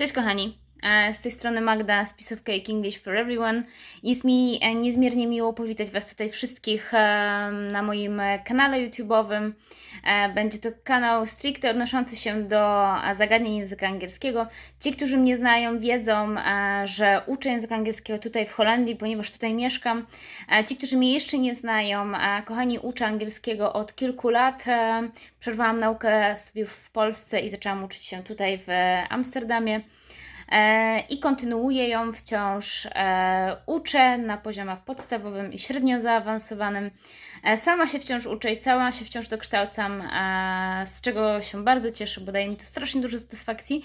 Cześć kochani, z tej strony Magda z Piece English for Everyone. Jest mi e, niezmiernie miło powitać Was tutaj wszystkich e, na moim e, kanale YouTube'owym. E, Będzie to kanał stricte odnoszący się do e, zagadnień języka angielskiego. Ci, którzy mnie znają, wiedzą, e, że uczę języka angielskiego tutaj w Holandii, ponieważ tutaj mieszkam. E, Ci, którzy mnie jeszcze nie znają, e, kochani, uczę angielskiego od kilku lat. E, Przerwałam naukę studiów w Polsce i zaczęłam uczyć się tutaj w Amsterdamie. E, i kontynuuję ją wciąż. E, uczę na poziomach podstawowym i średnio zaawansowanym. E, sama się wciąż uczę i cała się wciąż dokształcam, z czego się bardzo cieszę, bo daje mi to strasznie dużo satysfakcji.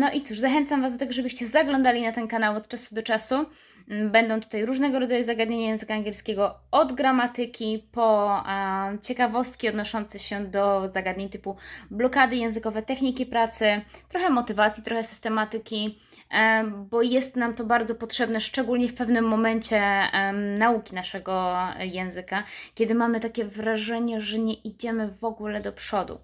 No i cóż, zachęcam Was do tego, żebyście zaglądali na ten kanał od czasu do czasu. Mm, Będą tutaj różnego rodzaju zagadnienia języka angielskiego, od gramatyki po ciekawostki odnoszące się do zagadnień typu blokady językowe, techniki pracy, trochę motywacji, trochę systematyki, bo jest nam to bardzo potrzebne, szczególnie w pewnym momencie nauki naszego języka, kiedy mamy takie wrażenie, że nie idziemy w ogóle do przodu.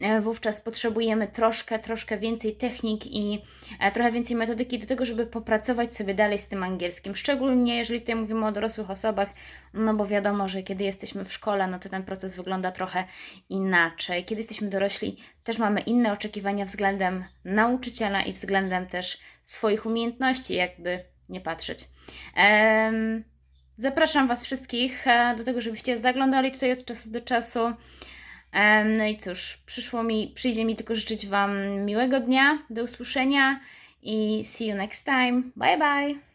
E, Wówczas potrzebujemy troszkę, troszkę więcej technik i e, trochę więcej metodyki do tego, żeby popracować sobie dalej z tym angielskim. Szczególnie jeżeli tutaj mówimy o dorosłych osobach, no bo wiadomo, że kiedy jesteśmy w szkole, no to ten proces wygląda trochę inaczej. Kiedy jesteśmy dorośli, też mamy inne oczekiwania względem nauczyciela i względem też swoich umiejętności, jakby nie patrzeć. Zapraszam Was wszystkich e, do tego, żebyście zaglądali tutaj od czasu do czasu. No i cóż, przyszło mi, przyjdzie mi tylko życzyć Wam miłego dnia, do usłyszenia i see you next time. Bye bye!